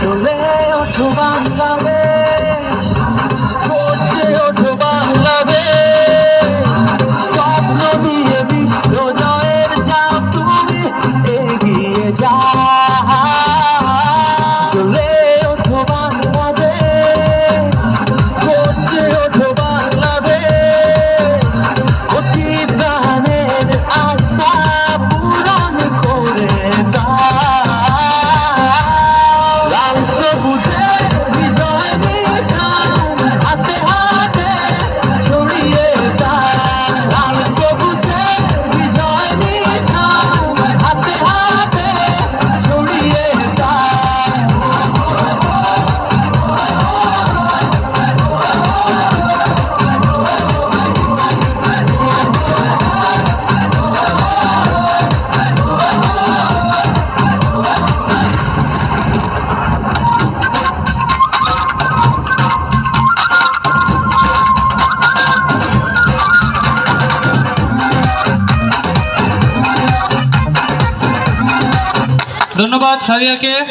চলে ওঠো বাংলাদেশ পড়ছে ওঠো বাংলাদেশ। স্বপ্ন দিয়ে বিশ্ব জয়ের যাও তুমি এগিয়ে যাও। ধন্যবাদ সারিয়াকে।